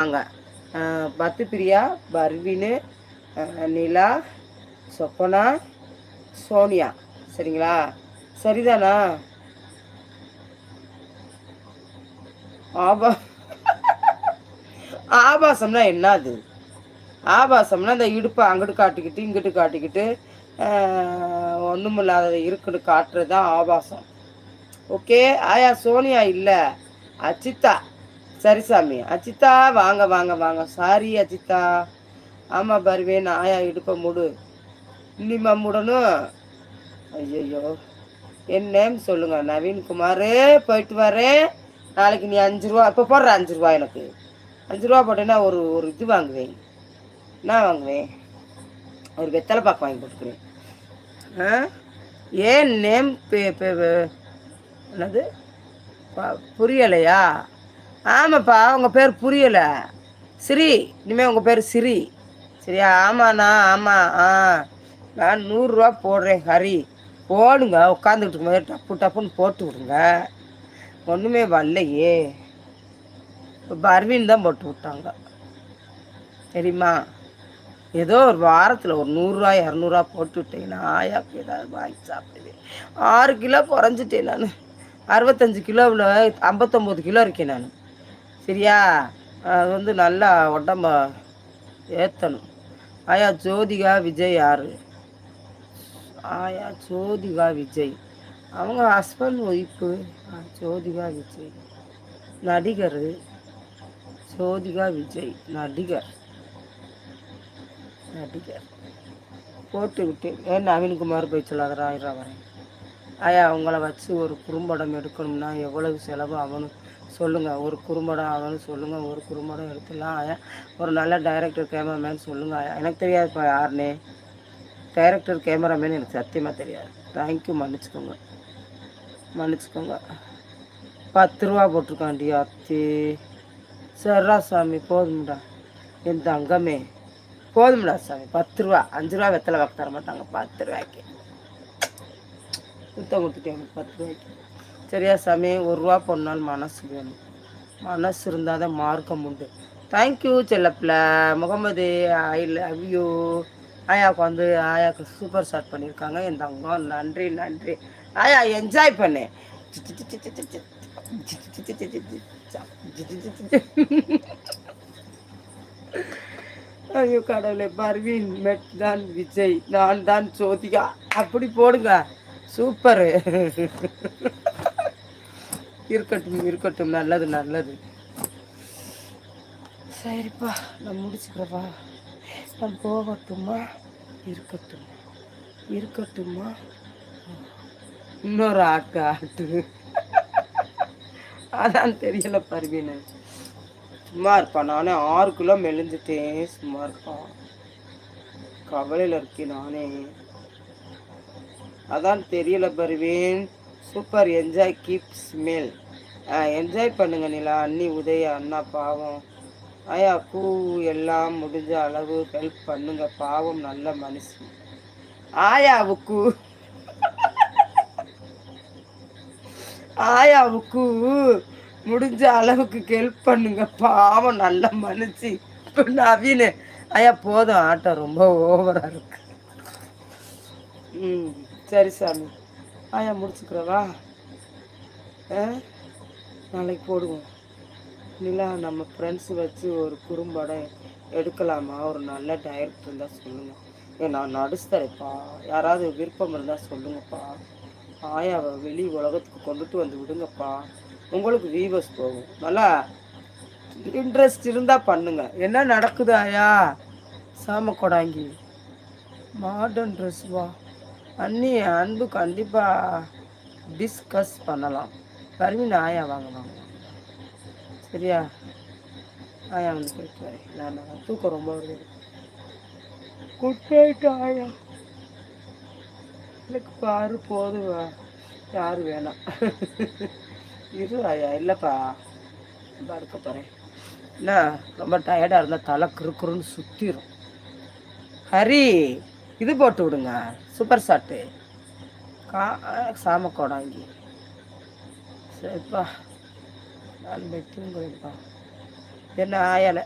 வாங்க. பத்து பிரியா பர்வினு நிலா சொப்பனா சோனியா. சரிங்களா? சரிதானா? ஆபா ஆபாசம்னா என்ன அது ஆபாசம்னா இந்த இடுப்பை அங்கிட்டு காட்டிக்கிட்டு இங்கிட்டு காட்டிக்கிட்டு ஒன்றும் இல்லாத இருக்குன்னு காட்டுறது தான் ஆபாசம். ஓகே? ஆயா சோனியா இல்லை. அச்சித்தா சரி சாமி. அச்சித்தா வாங்க வாங்க வாங்க. சாரி அச்சித்தா ஆமாம் பருவேன் ஆயா இடுப்பை முடு. இனிமா முடணும். ஐயோ என் நேம் சொல்லுங்க. நவீன்குமார் போயிட்டு வரேன் நாளைக்கு நீ அஞ்சு ரூபா இப்போ போடுற அஞ்சு ரூபா எனக்கு. அஞ்சு ரூபா போட்டேன்னா ஒரு ஒரு இது வாங்குவேன். என்ன வாங்குவேன்? ஒரு வெத்தலை பாக்கு வாங்கி போட்டுக்கிறேன் ஆ? ஏன் நேம் என்னது? புரியலையா? ஆமாப்பா உங்கள் பேர் புரியலை. சிரி இனிமேல் உங்கள் பேர் சிரி. சரியா ஆமாண்ணா ஆமாம் ஆ. நான் நூறுரூவா போடுறேன் ஹரி. போடுங்க உட்காந்துக்கிட்டு இருக்கும்போது டப்பு டப்புன்னு போட்டு விடுங்க. ஒன்றுமே வரலையே. இப்போ அரவிந்த் தான் போட்டு விட்டாங்க. சரிம்மா. ஏதோ ஒரு வாரத்தில் ஒரு நூறுரூவா இரநூறுவா போட்டு விட்டீங்கன்னா ஆயாக்கு ஏதாவது வாங்கி சாப்பிடுவேன். ஆறு கிலோ குறைஞ்சிட்டேன் நான். அறுபத்தஞ்சு கிலோவில் ஐம்பத்தொம்போது கிலோ இருக்கேன் நான். சரியா? அது வந்து நல்லா உடம்ப ஏற்றணும் ஆயா ஜோதிகா விஜய் யார்? ஆயா ஜோதிகா விஜய். அவங்க ஹஸ்பண்ட் ஒய்ஃபு ஜோதிகா விஜய். நடிகர் ஜோதிகா விஜய் நடிகர். நடிகர். போட்டு விட்டு ஏன் நவீன்குமார் போய் சொல்லாதரா ஆயிரம் வரேன். ஆயா அவங்கள வச்சு ஒரு குறும்படம் எடுக்கணும்னா எவ்வளவு செலவு ஆகணும்? சொல்லுங்கள் ஒரு குறும்படம் ஆகணும் சொல்லுங்கள் ஒரு குறும்படம் எடுத்துடலாம். ஆயா ஒரு நல்ல டைரக்டர் கேமராமேன் சொல்லுங்கள் ஆயா எனக்கு தெரியாதுப்பா யாருனே டைரக்டர் கேமராமேன் எனக்கு சத்தியமாக தெரியாது. தேங்க்யூ மன்னிச்சுக்கோங்க. மன்னிச்சுக்கோங்க. பத்து ரூபா போட்டிருக்காண்டி அத்தி. சர்ரா சாமி போதும்டா. என் தங்கமே. போதும்டா சாமி பத்து ரூபா. அஞ்சு ரூபா வெத்தலை வாக்கு தர மாட்டாங்க பத்து ரூபாய்க்கு. சுத்தம் கொடுத்துட்டேன் பத்து ரூபாய்க்கு. சரியா சாமி ஒரு ரூபா போனால் மனசு வேணும். மனசு இருந்தால் தான் மார்க்கம் உண்டு. தேங்க்யூ செல்லப்பில் முகமது ஐ லவ் யூ ஆயாவுக்கு வந்து ஆயாவுக்கு சூப்பர் ஸ்டார்ட் பண்ணியிருக்காங்க. என் தங்கம் நன்றி நன்றி. ஆயா என்ஜாய் பண்ணேன் ஐயோ கடவுளை பர்வீன் மெட் தான் விஜய் நான் தான் ஜோதிகா. அப்படி போடுங்க. சூப்பரு இருக்கட்டும் இருக்கட்டும். நல்லது நல்லது. சரிப்பா நான் முடிச்சுக்கிறப்பா நான் போகட்டுமா? இருக்கட்டும். இருக்கட்டுமா? இன்னொரு ஆட்டு ஆட்டு. அதான் தெரியல பருவீனு சும்மா இருப்பான் நானே ஆறு கிலோ மெலிஞ்சிட்டேன். சும்மா இருப்பான் கவலையில் இருக்கேன் நானே. அதான் தெரியல பருவீன். Super enjoy keep smell enjoy பண்ணுங்க நிலா. அண்ணி உதய அண்ணா பாவம். ஆயா பூ எல்லாம் முடிஞ்ச அளவு ஹெல்ப் பண்ணுங்க. பாவம் நல்ல மனுஷன். ஆயாவுக்கு. ஆயாவுக்கு முடிஞ்ச அளவுக்கு ஹெல்ப் பண்ணுங்க. பாவம் நல்ல மனுஷி இப்போ நவீன. ஐயா போதும். ஆட்டம் ரொம்ப ஓவராக இருக்கு. ம் சரி சாமி. ஆயா முடிச்சுக்கிறவா? நாளைக்கு போடுவோம். நிலா நம்ம ஃப்ரெண்ட்ஸ் வச்சு ஒரு குறும்படம் எடுக்கலாமா? ஒரு நல்ல டைரக்டர் இருந்தால் சொல்லுங்கள் ஏ நான் நடிச்சுத்தரேப்பா யாராவது விருப்பம் இருந்தால் சொல்லுங்கப்பா. ஆயாவை வெளி உலகத்துக்கு கொண்டுட்டு வந்து விடுங்கப்பா. உங்களுக்கு வீவர்ஸ் போகும். நல்லா இன்ட்ரெஸ்ட் இருந்தால் பண்ணுங்க. என்ன நடக்குது ஆயா? சாம கொடாங்கி மாடர்ன் ட்ரெஸ் வா? அண்ணி அன்பு கண்டிப்பாக டிஸ்கஸ் பண்ணலாம். பர்மின் ஆயா வாங்க வாங்க சரியா? ஆயா வந்து போயிட்டு நான் தூக்கம் ரொம்ப வருது. குட் நைட் ஆயா. எனக்கு பாரு போதுவா யாரும் வேணாம். இரு ஆயா இல்லைப்பா. படுக்க போகிறேன் என்ன ரொம்ப டயர்டாக இருந்தால் தலை குறுக்குறுன்னு சுற்றிடும் ஹரி! இது போட்டு விடுங்க. சூப்பர் சாட்டு கா சாம கோடாங்கி. சரிப்பா நான் போய் தூங்குறேன்ப்பா என்ன ஆயால